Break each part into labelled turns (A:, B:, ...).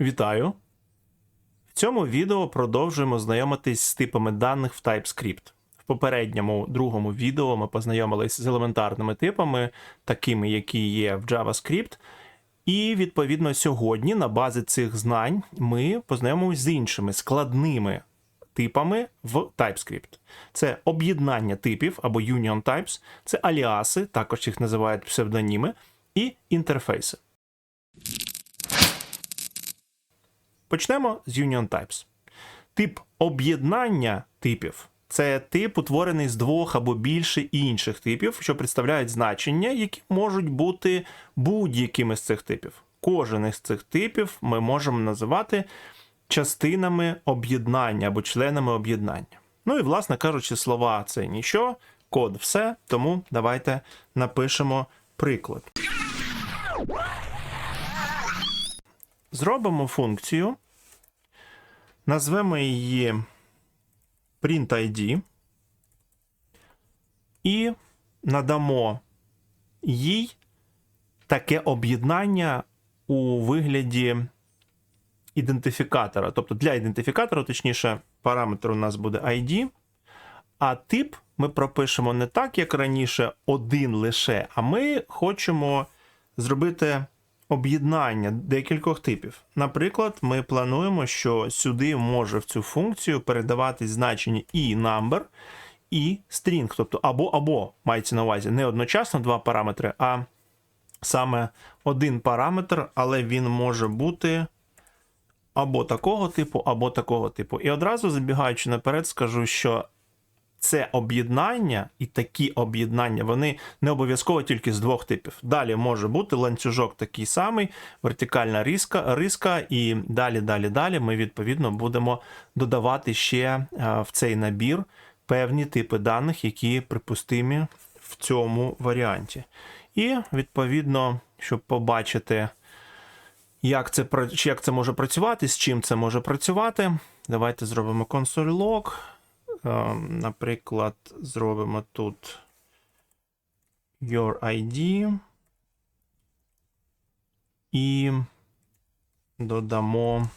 A: Вітаю! В цьому відео продовжуємо знайомитись з типами даних в TypeScript. В попередньому другому відео ми познайомились з елементарними типами, такими, які є в JavaScript. І відповідно сьогодні на базі цих знань ми познайомимось з іншими складними типами в TypeScript. Це об'єднання типів або union types, це аліаси, також їх називають псевдоніми, і інтерфейси. Почнемо з Union Types. Тип об'єднання типів це тип, утворений з двох або більше інших типів, що представляють значення, які можуть бути будь-якими з цих типів. Кожен із цих типів ми можемо називати частинами об'єднання або членами об'єднання. Ну і, власне кажучи, слова це ніщо, код все, тому давайте напишемо приклад. Зробимо функцію, назвемо її printID і надамо їй таке об'єднання у вигляді ідентифікатора. Тобто для ідентифікатора, точніше, параметр у нас буде ID, а тип ми пропишемо не так, як раніше, один лише, а ми хочемо зробити об'єднання декількох типів. Наприклад, ми плануємо, що сюди може в цю функцію передаватись значення і number, і string, тобто або або мається на увазі не одночасно два параметри, а саме один параметр, але він може бути або такого типу, або такого типу. І одразу забігаючи наперед, скажу, що це об'єднання і такі об'єднання, вони не обов'язково тільки з двох типів. Далі може бути ланцюжок такий самий, вертикальна риска, риска, і далі, далі, далі ми відповідно будемо додавати ще е, в цей набір певні типи даних, які припустимі в цьому варіанті. І відповідно, щоб побачити, як це, як це може працювати, з чим це може працювати, давайте зробимо console log. Е, Наприклад, зробимо тут your ID і додамо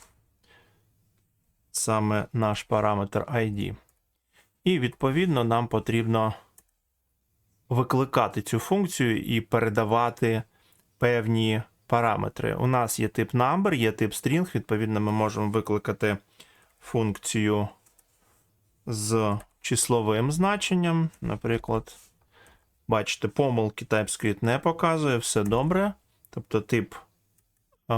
A: саме наш параметр ID. І відповідно нам потрібно викликати цю функцію і передавати певні параметри. У нас є тип number, є тип string, відповідно, ми можемо викликати функцію з числовим значенням. Наприклад, бачите, помилки TypeScript не показує, все добре. Тобто тип е,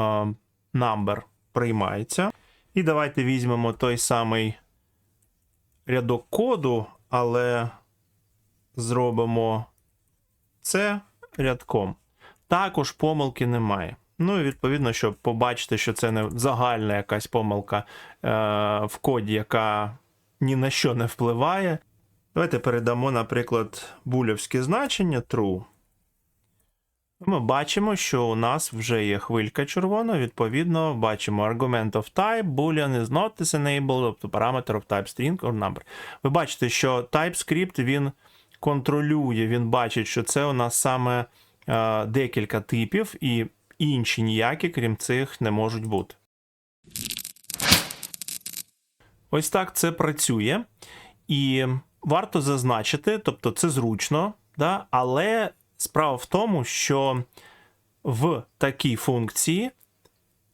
A: number приймається. І давайте візьмемо той самий рядок коду, але зробимо це рядком. Також помилки немає. Ну і відповідно, щоб побачити, що це не загальна якась помилка е, в коді, яка ні на що не впливає. Давайте передамо, наприклад, булівське значення true. Ми бачимо, що у нас вже є хвилька червона, відповідно, бачимо argument of type, boolean is not disabled, тобто параметр of type string or number. Ви бачите, що TypeScript він контролює, він бачить, що це у нас саме е, декілька типів, і інші ніякі, крім цих, не можуть бути. Ось так це працює. І варто зазначити, тобто це зручно, да? але справа в тому, що в такій функції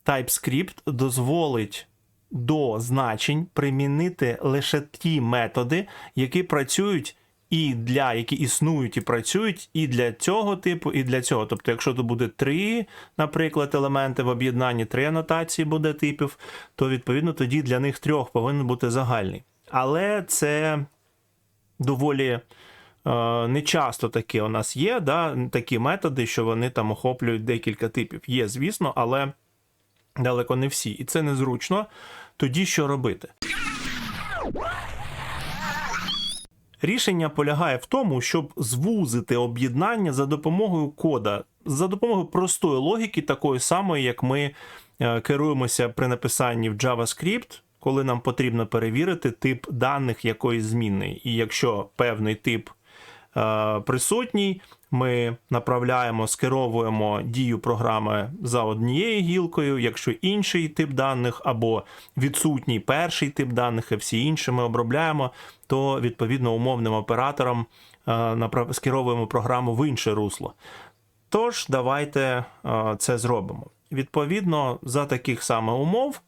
A: TypeScript дозволить до значень примінити лише ті методи, які працюють і для які існують і працюють і для цього типу, і для цього. Тобто, якщо тут буде три, наприклад, елементи в об'єднанні, три анотації буде типів, то відповідно тоді для них трьох повинен бути загальний. Але це доволі е, не часто таке у нас є, да, такі методи, що вони там охоплюють декілька типів. Є, звісно, але далеко не всі. І це незручно. Тоді що робити? Рішення полягає в тому, щоб звузити об'єднання за допомогою кода, за допомогою простої логіки, такої самої, як ми е, керуємося при написанні в JavaScript, коли нам потрібно перевірити тип даних якоїсь змінної. І якщо певний тип е, присутній. Ми направляємо, скеровуємо дію програми за однією гілкою. Якщо інший тип даних або відсутній перший тип даних, і всі інші ми обробляємо, то відповідно умовним оператором е, скеровуємо програму в інше русло. Тож, давайте е, це зробимо. Відповідно, за таких саме умов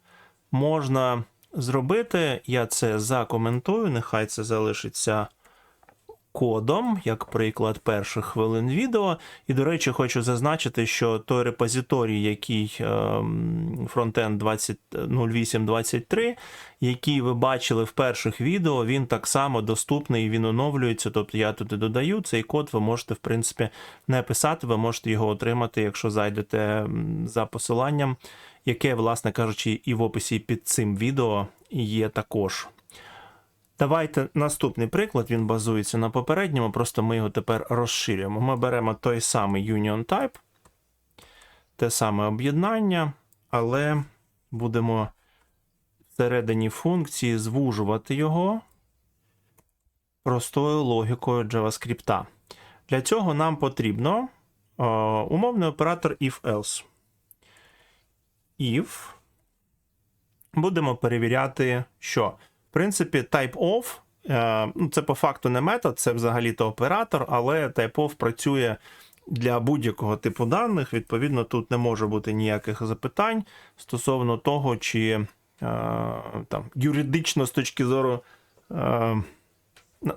A: можна зробити. Я це закоментую, нехай це залишиться кодом, як приклад перших хвилин відео. І, до речі, хочу зазначити, що той репозиторій, який ем, frontend 20 0823, який ви бачили в перших відео, він так само доступний, він оновлюється. Тобто я туди додаю цей код, ви можете, в принципі, не писати, ви можете його отримати, якщо зайдете за посиланням, яке, власне кажучи, і в описі під цим відео є також. Давайте наступний приклад, він базується на попередньому, просто ми його тепер розширюємо. Ми беремо той самий Union Type, те саме об'єднання, але будемо всередині функції звужувати його простою логікою JavaScript. Для цього нам потрібно е, умовний оператор if-else. If будемо перевіряти, що в принципі, type-of, е, ну, це по факту не метод, це взагалі-то оператор, але type-of працює для будь-якого типу даних. Відповідно, тут не може бути ніяких запитань стосовно того, чи е, там, юридично з точки зору. Е,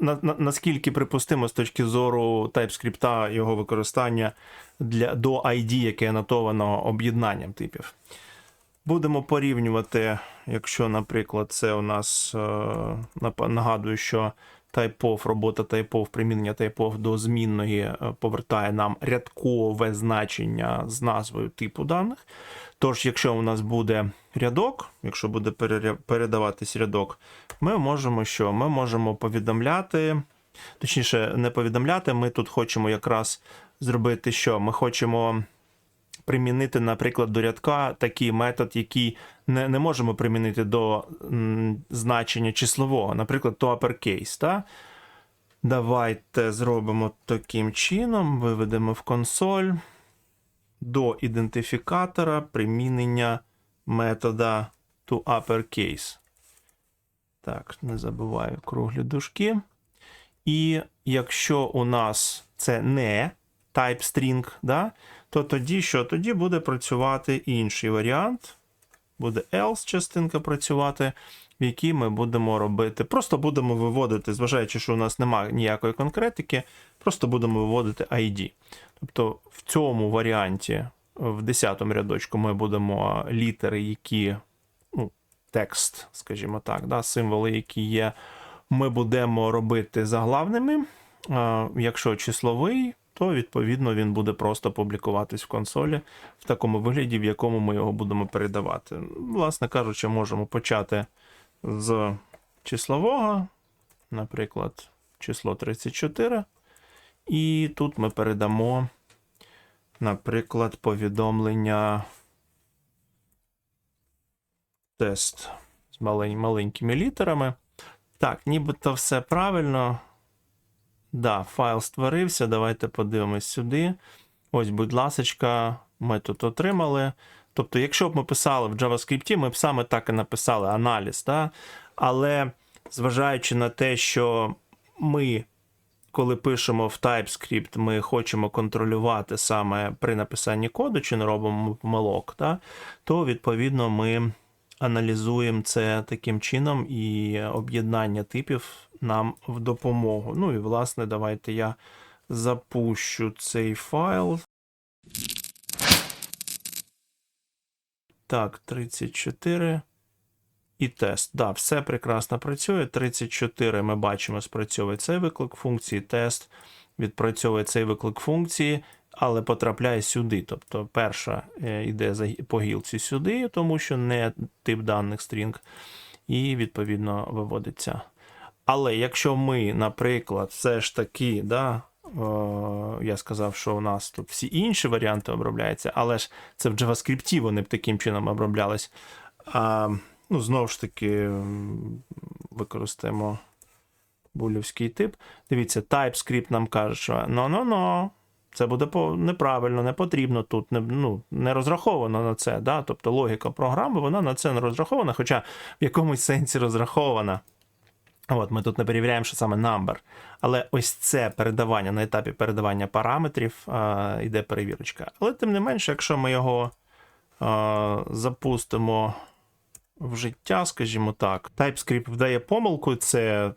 A: на, на, наскільки припустимо з точки зору TypeScript його використання для, до ID, яке анотовано об'єднанням типів. Будемо порівнювати, якщо, наприклад, це у нас е, нагадую, що typeof, робота typeof, примінення typeof до змінної е, повертає нам рядкове значення з назвою типу даних. Тож, якщо у нас буде рядок, якщо буде передаватись рядок, ми можемо що? Ми можемо повідомляти, точніше, не повідомляти, ми тут хочемо якраз зробити що? Ми хочемо примінити, наприклад, до рядка такий метод, який не, не можемо примінити до м, значення числового, наприклад, to uppercase. Та? Давайте зробимо таким чином, виведемо в консоль до ідентифікатора примінення метода to uppercase. Так, не забуваю круглі дужки. І якщо у нас це не type string, да, то тоді що? Тоді буде працювати інший варіант. Буде else частинка працювати, в якій ми будемо робити. Просто будемо виводити, зважаючи, що у нас немає ніякої конкретики, просто будемо виводити ID. Тобто в цьому варіанті, в 10-му рядочку, ми будемо літери, які, ну, текст, скажімо так, да, символи, які є, ми будемо робити заглавними. Якщо числовий, то відповідно він буде просто публікуватись в консолі в такому вигляді, в якому ми його будемо передавати. Власне кажучи, можемо почати з числового, наприклад, число 34. І тут ми передамо, наприклад, повідомлення тест з малень- маленькими літерами. Так, нібито все правильно. Да, файл створився. Давайте подивимось сюди. Ось, будь ласочка, ми тут отримали. Тобто, якщо б ми писали в JavaScript, ми б саме так і написали аналіз. Да? Але зважаючи на те, що ми, коли пишемо в TypeScript, ми хочемо контролювати саме при написанні коду, чи не робимо помилок, да? то відповідно ми аналізуємо це таким чином, і об'єднання типів нам в допомогу. Ну і власне, давайте я запущу цей файл. Так, 34 і тест. Да, все прекрасно працює. 34 ми бачимо, спрацьовує цей виклик функції, тест відпрацьовує цей виклик функції, але потрапляє сюди. Тобто перша е, йде по гілці сюди, тому що не тип даних string, і відповідно виводиться. Але якщо ми, наприклад, все ж таки, да, о, я сказав, що у нас тут всі інші варіанти обробляються, але ж це в JavaScript вони б таким чином оброблялись. А, ну, знову ж таки, використаємо булівський тип. Дивіться, TypeScript нам каже, що no-no-no, це буде неправильно, не потрібно тут, не, ну, не розраховано на це. Да? Тобто логіка програми, вона на це не розрахована, хоча в якомусь сенсі розрахована. От, ми тут не перевіряємо, що саме number. Але ось це передавання на етапі передавання параметрів а, йде перевірочка. Але тим не менше, якщо ми його а, запустимо в життя, скажімо так, TypeScript вдає помилку, це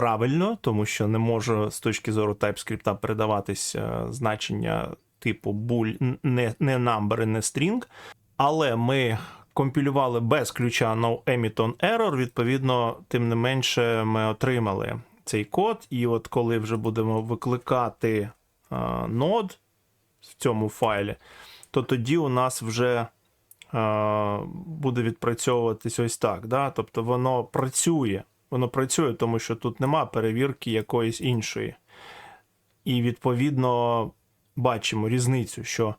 A: правильно, тому що не може з точки зору TypeScript передаватись е, значення типу буль, не, не number не string. Але ми компілювали без ключа no emiton error, відповідно, тим не менше, ми отримали цей код. І от коли вже будемо викликати е, нод в цьому файлі, то тоді у нас вже е, буде відпрацьовуватись ось так. Да? Тобто воно працює. Воно працює, тому що тут нема перевірки якоїсь іншої. І відповідно бачимо різницю, що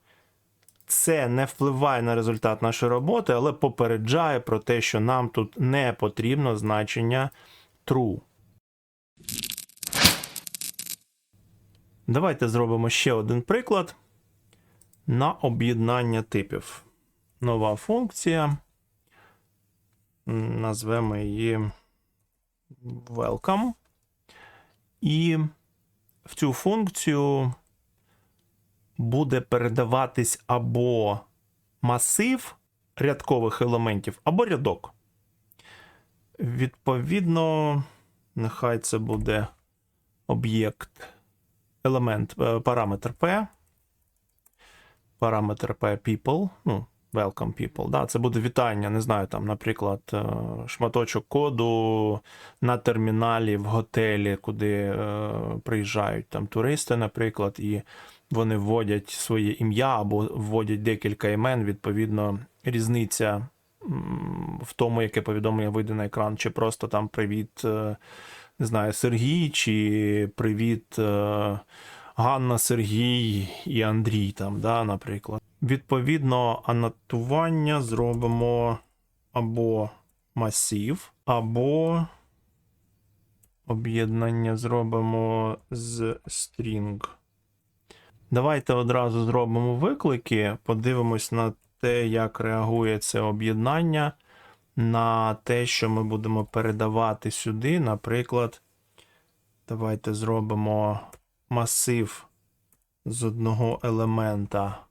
A: це не впливає на результат нашої роботи, але попереджає про те, що нам тут не потрібно значення true. Давайте зробимо ще один приклад на об'єднання типів. Нова функція. Назвемо її welcome. І в цю функцію буде передаватись або масив рядкових елементів, або рядок. Відповідно, нехай це буде об'єкт, елемент, е, параметр P, параметр P people, ну, welcome people. Да, це буде вітання, не знаю, там, наприклад, е, шматочок коду на терміналі в готелі, куди е, приїжджають там туристи, наприклад, і вони вводять своє ім'я або вводять декілька імен, відповідно, різниця в тому, яке повідомлення вийде на екран, чи просто там привіт, е, не знаю, Сергій, чи привіт е, Ганна, Сергій і Андрій, там, да, наприклад. Відповідно, анотування зробимо або масив, або об'єднання зробимо з string. Давайте одразу зробимо виклики, подивимось на те, як реагує це об'єднання, на те, що ми будемо передавати сюди. Наприклад, давайте зробимо масив з одного елемента.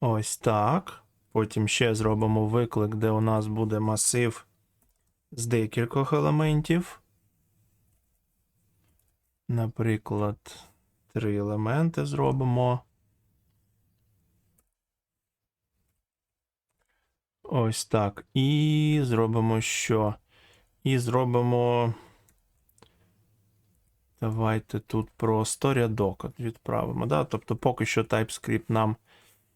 A: Ось так. Потім ще зробимо виклик, де у нас буде масив з декількох елементів. Наприклад, три елементи зробимо. Ось так. І зробимо що? І зробимо. Давайте тут просто рядок відправимо. Да? Тобто, поки що TypeScript нам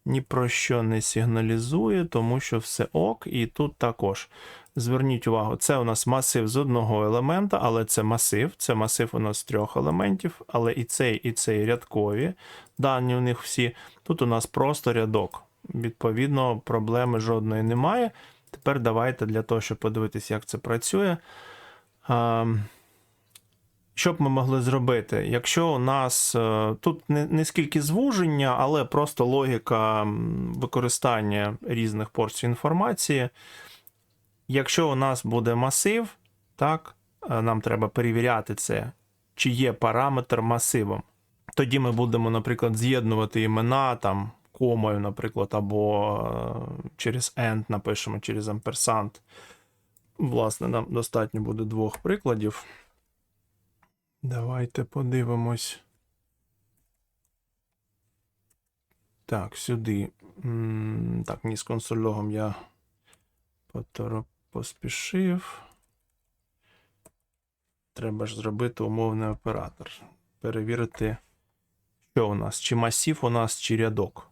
A: ні про що не сигналізує, тому що все ок, і тут також. Зверніть увагу, це у нас масив з одного елемента, але це масив. Це масив у нас з трьох елементів, але і цей, і цей рядкові. Дані у них всі. Тут у нас просто рядок. Відповідно, проблеми жодної немає. Тепер давайте для того, щоб подивитися, як це працює. Що б ми могли зробити? Якщо у нас е, тут не, не скільки звуження, але просто логіка використання різних порцій інформації. Якщо у нас буде масив, так, е, нам треба перевіряти це, чи є параметр масивом. Тоді ми будемо, наприклад, з'єднувати імена там комою, наприклад, або е, через end напишемо, через амперсант. Власне, нам достатньо буде двох прикладів. Давайте подивимось. Так, сюди. Так, ні, з консольогом я потор- поспішив. Треба ж зробити умовний оператор. Перевірити, що у нас, чи масів у нас, чи рядок.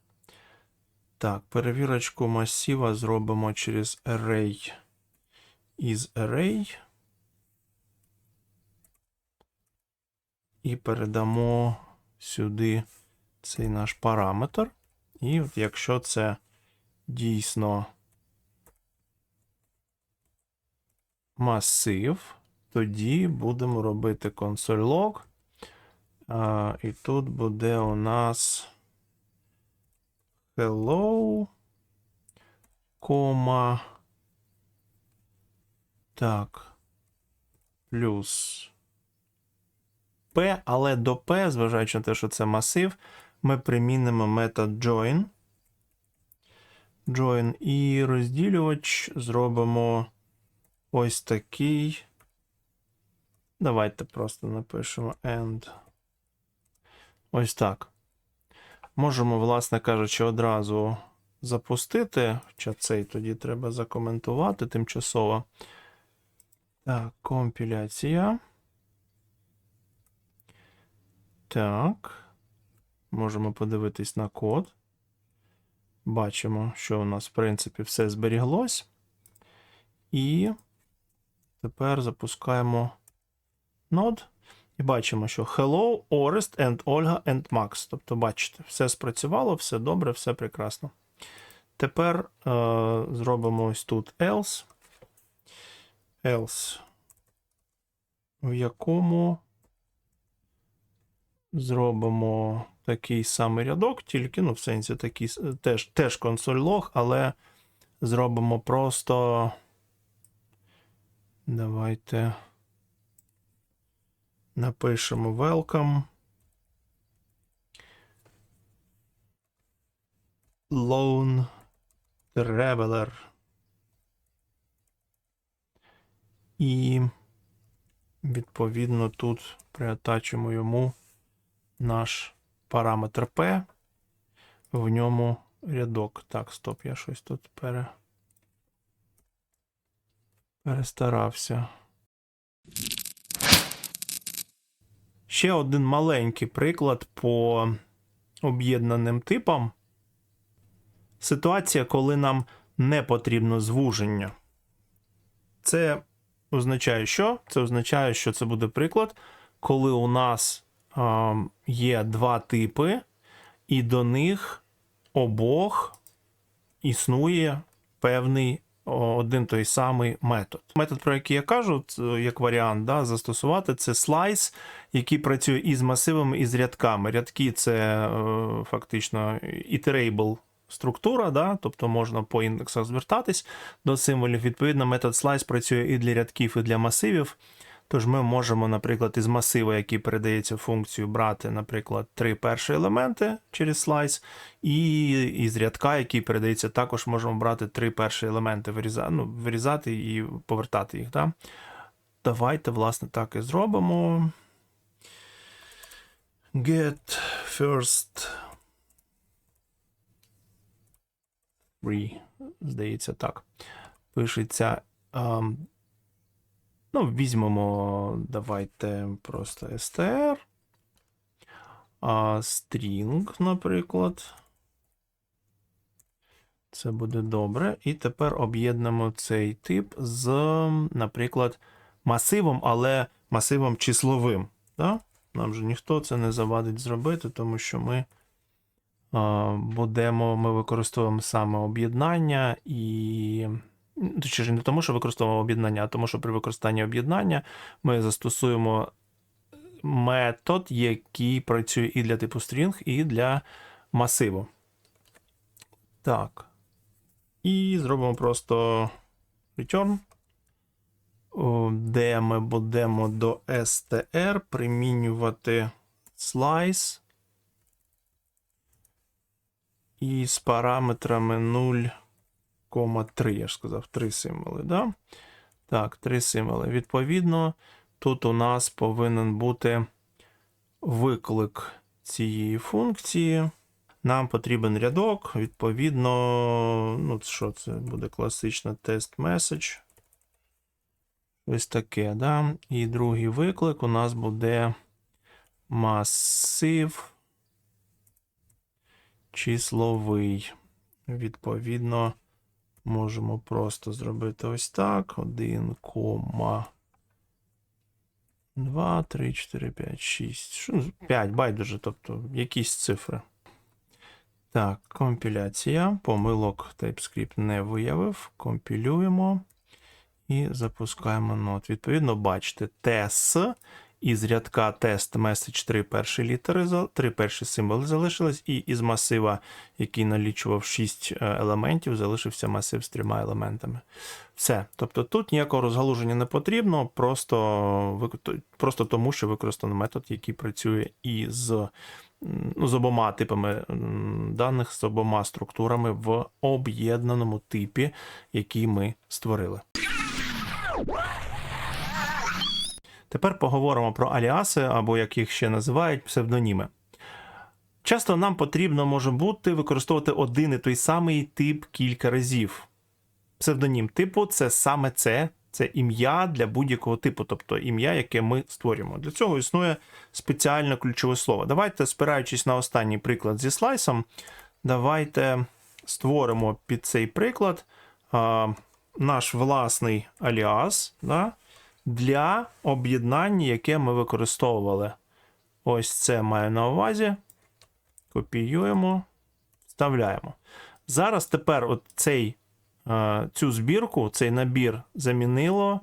A: Так, перевірочку масива зробимо через array із array. І передамо сюди цей наш параметр. І якщо це дійсно масив, тоді будемо робити console log. І тут буде у нас hello, кома. Так. Плюс P, але до P, зважаючи на те, що це масив, ми примінимо метод join. Join і розділювач зробимо ось такий. Давайте просто напишемо end. Ось так. Можемо, власне кажучи, одразу запустити. Хоча цей тоді треба закоментувати тимчасово. Так, компіляція. Так. Можемо подивитись на код. Бачимо, що у нас, в принципі, все зберіглось. І тепер запускаємо нод. І бачимо, що Hello, Orest and Olga and Max. Тобто, бачите, все спрацювало, все добре, все прекрасно. Тепер е, зробимо ось тут else. Else, в якому зробимо такий самий рядок, тільки, ну, в сенсі такий, теж, теж консоль лог, але зробимо просто. Давайте напишемо welcome. Lone Traveler. І відповідно тут приатачимо йому наш параметр P, в ньому рядок. Так, стоп, я щось тут пере... перестарався. Ще один маленький приклад по об'єднаним типам. Ситуація, коли нам не потрібно звуження. Це означає що? Це означає, що це буде приклад, коли у нас є два типи, і до них обох існує певний один той самий метод. Метод, про який я кажу, як варіант да, застосувати, це слайс, який працює із масивами, і з рядками. Рядки це е, фактично iterable структура, да, тобто можна по індексах звертатись до символів. Відповідно, метод slice працює і для рядків, і для масивів. Тож ми можемо, наприклад, із масива, який передається функцію, брати, наприклад, три перші елементи через slice, і із рядка, який передається, також можемо брати три перші елементи, вирізати, ну, вирізати і повертати їх. Да? Давайте, власне, так і зробимо. Get first three, здається, так. Пишеться. ем, Ну, візьмемо, давайте просто str. А string, наприклад. Це буде добре. І тепер об'єднемо цей тип з, наприклад, масивом, але масивом числовим. Да? Нам же ніхто це не завадить зробити, тому що ми будемо, ми використовуємо саме об'єднання і. Ну, Точніше, не тому, що використовуємо об'єднання, а тому, що при використанні об'єднання ми застосуємо метод, який працює і для типу string, і для масиву. Так. І зробимо просто return, де ми будемо до str примінювати slice і з параметрами 0,3, я ж сказав, 3 символи, да? Так, 3 символи. Відповідно, тут у нас повинен бути виклик цієї функції. Нам потрібен рядок, відповідно, ну, що це буде класична тест меседж. Ось таке, да? І другий виклик у нас буде масив числовий. Відповідно, можемо просто зробити ось так. 1, 2, 3, 4, 5, 6. 5, байдуже, тобто якісь цифри. Так, компіляція. Помилок TypeScript не виявив. Компілюємо. І запускаємо нот. Відповідно, бачите, TS із рядка тест message 3 перші літери, три перші символи залишились, і із масива, який налічував 6 елементів, залишився масив з трьома елементами. Все. Тобто тут ніякого розгалуження не потрібно, просто, просто тому, що використано метод, який працює і з, ну, з обома типами даних, з обома структурами в об'єднаному типі, який ми створили. Тепер поговоримо про аліаси, або як їх ще називають, псевдоніми. Часто нам потрібно може бути використовувати один і той самий тип кілька разів. Псевдонім типу це саме це, це ім'я для будь-якого типу, тобто ім'я, яке ми створюємо. Для цього існує спеціальне ключове слово. Давайте, спираючись на останній приклад зі слайсом, давайте створимо під цей приклад а, наш власний аліас да, для об'єднання, яке ми використовували. Ось це маю на увазі. Копіюємо, вставляємо. Зараз тепер от цей, е, цю збірку, цей набір замінило,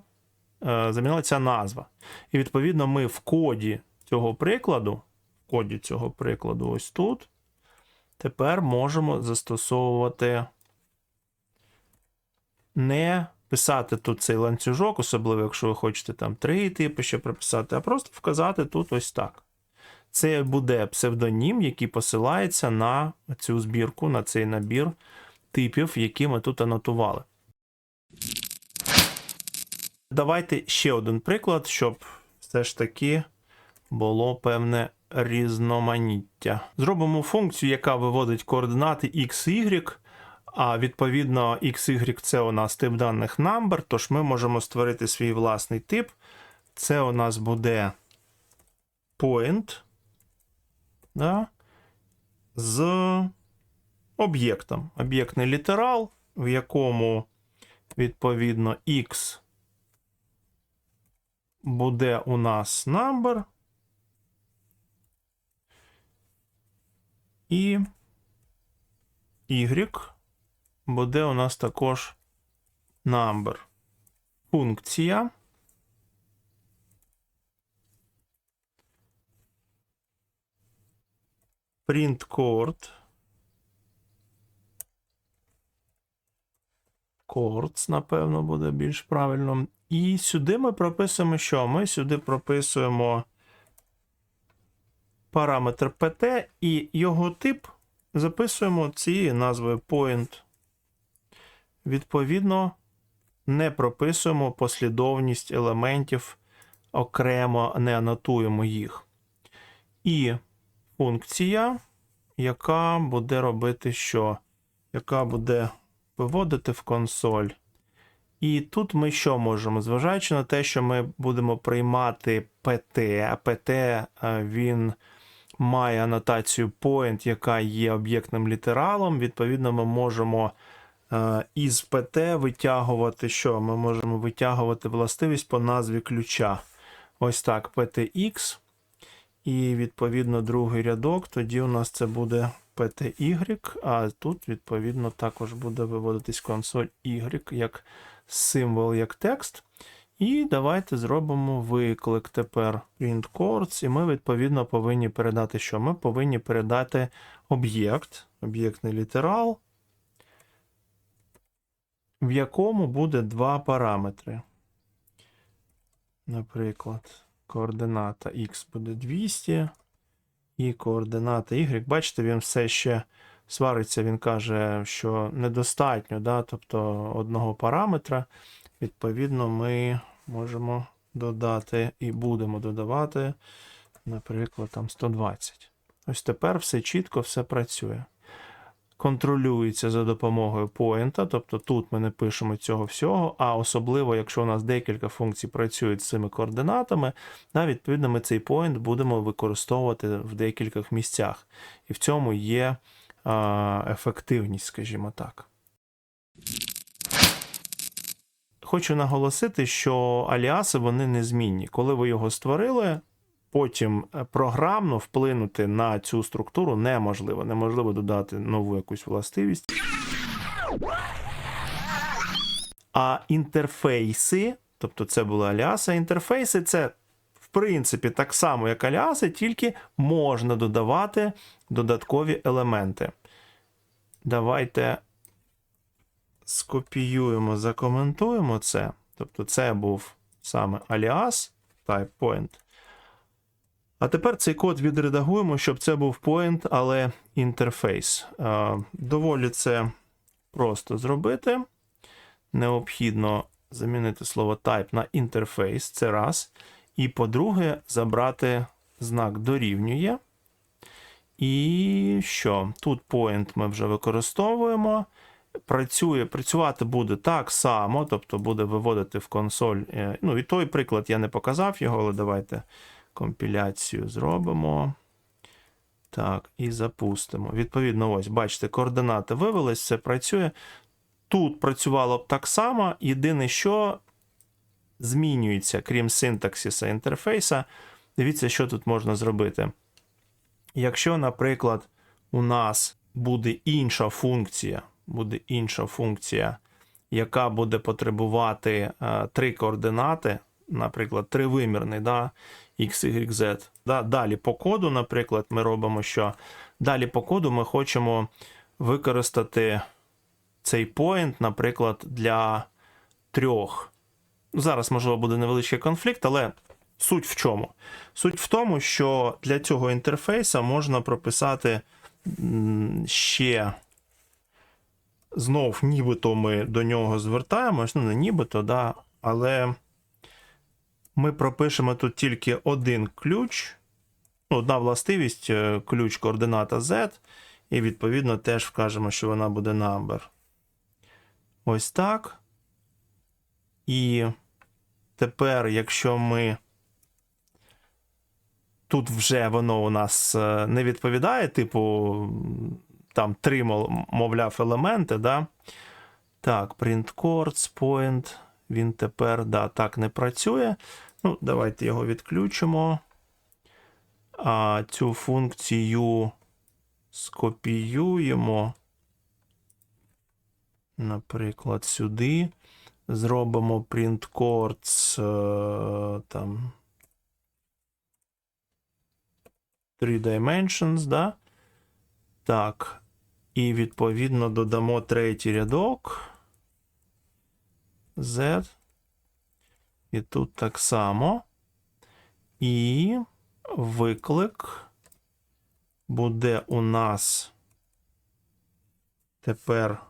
A: е, замінила ця назва. І відповідно ми в коді цього прикладу, в коді цього прикладу, ось тут, тепер можемо застосовувати не писати тут цей ланцюжок, особливо, якщо ви хочете там три типи ще прописати, а просто вказати тут ось так. Це буде псевдонім, який посилається на цю збірку, на цей набір типів, які ми тут анотували. Давайте ще один приклад, щоб все ж таки було певне різноманіття. Зробимо функцію, яка виводить координати x, y, а відповідно x, y це у нас тип даних number, тож ми можемо створити свій власний тип. Це у нас буде point да, з об'єктом. Об'єктний літерал, в якому відповідно x буде у нас number. І y буде у нас також number. Функція. print chord. Chords, напевно, буде більш правильно. І сюди ми прописуємо що? Ми сюди прописуємо параметр PT і його тип записуємо цією назвою point. Відповідно, не прописуємо послідовність елементів окремо, не анотуємо їх. І функція, яка буде робити що? Яка буде виводити в консоль. І тут ми що можемо? Зважаючи на те, що ми будемо приймати PT, а PT е, він має анотацію point, яка є об'єктним літералом. Відповідно, ми можемо із PT витягувати що? Ми можемо витягувати властивість по назві ключа. Ось так, PTX. І відповідно другий рядок, тоді у нас це буде PTY, а тут, відповідно, також буде виводитись консоль Y як символ, як текст. І давайте зробимо виклик тепер print chords, і ми, відповідно, повинні передати що? Ми повинні передати об'єкт, об'єктний літерал, в якому буде два параметри. Наприклад, координата x буде 200, і координата y. Бачите, він все ще свариться, він каже, що недостатньо, да? тобто одного параметра. Відповідно, ми можемо додати і будемо додавати, наприклад, там 120. Ось тепер все чітко, все працює. Контролюється за допомогою поінта, тобто тут ми не пишемо цього всього, а особливо, якщо у нас декілька функцій працюють з цими координатами, да, відповідно, ми цей поінт будемо використовувати в декількох місцях. І в цьому є а, ефективність, скажімо так. Хочу наголосити, що аліаси вони незмінні. Коли ви його створили, потім е, програмно вплинути на цю структуру неможливо. Неможливо додати нову якусь властивість. А інтерфейси, тобто це були аліаси, інтерфейси це, в принципі, так само, як аліаси, тільки можна додавати додаткові елементи. Давайте скопіюємо, закоментуємо це. Тобто, це був саме аліас type point. А тепер цей код відредагуємо, щоб це був point, але інтерфейс. Доволі це просто зробити. Необхідно замінити слово type на інтерфейс. Це раз. І по-друге, забрати знак дорівнює. І що? Тут point ми вже використовуємо. Працює, працювати буде так само, тобто буде виводити в консоль. е, Ну, і той приклад я не показав його, але давайте компіляцію зробимо. Так, і запустимо. Відповідно, ось, бачите, координати вивелись, все працює. Тут працювало б так само. Єдине, що змінюється, крім синтаксиса інтерфейса. Дивіться, що тут можна зробити. Якщо, наприклад, у нас буде інша функція, буде інша функція, яка буде потребувати е, три координати, наприклад, тривимірний, да, x, y, z. Да, далі по коду, наприклад, ми робимо, що далі по коду ми хочемо використати цей point, наприклад, для трьох. Зараз, можливо, буде невеличкий конфлікт, але суть в чому? Суть в тому, що для цього інтерфейса можна прописати ще. Знов, нібито ми до нього звертаємось, ну, не нібито, да, але ми пропишемо тут тільки один ключ, одна властивість, е, ключ координата Z, і відповідно теж вкажемо, що вона буде number. Ось так. І тепер, якщо ми. Тут вже воно у нас е, не відповідає, типу, там три, мовляв, елементи, да? Так, print chords, point, він тепер, да, так не працює. Ну, давайте його відключимо. А цю функцію скопіюємо. Наприклад, сюди. Зробимо print chords е, там 3 dimensions, да? Так. І відповідно додамо третій рядок. Z. І тут так само. І виклик буде у нас тепер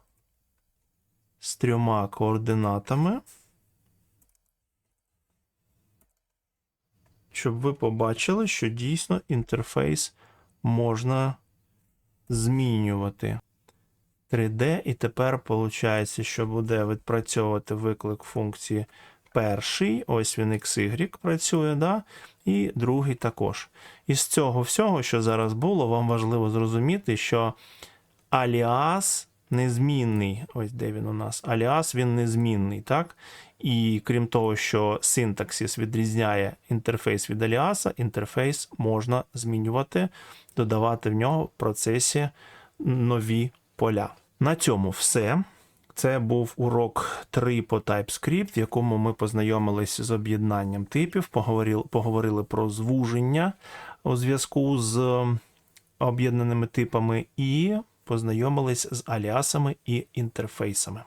A: з трьома координатами. Щоб ви побачили, що дійсно інтерфейс можна змінювати. 3D, і тепер виходить, що буде відпрацьовувати виклик функції перший, ось він XY працює, да? і другий також. Із цього всього, що зараз було, вам важливо зрозуміти, що аліас незмінний. Ось де він у нас. Аліас він незмінний, так? І крім того, що синтаксис відрізняє інтерфейс від аліаса, інтерфейс можна змінювати, додавати в нього в процесі нові поля. На цьому все. Це був урок 3 по TypeScript, в якому ми познайомилися з об'єднанням типів, поговорили, поговорили про звуження у зв'язку з об'єднаними типами і познайомились з аліасами і інтерфейсами.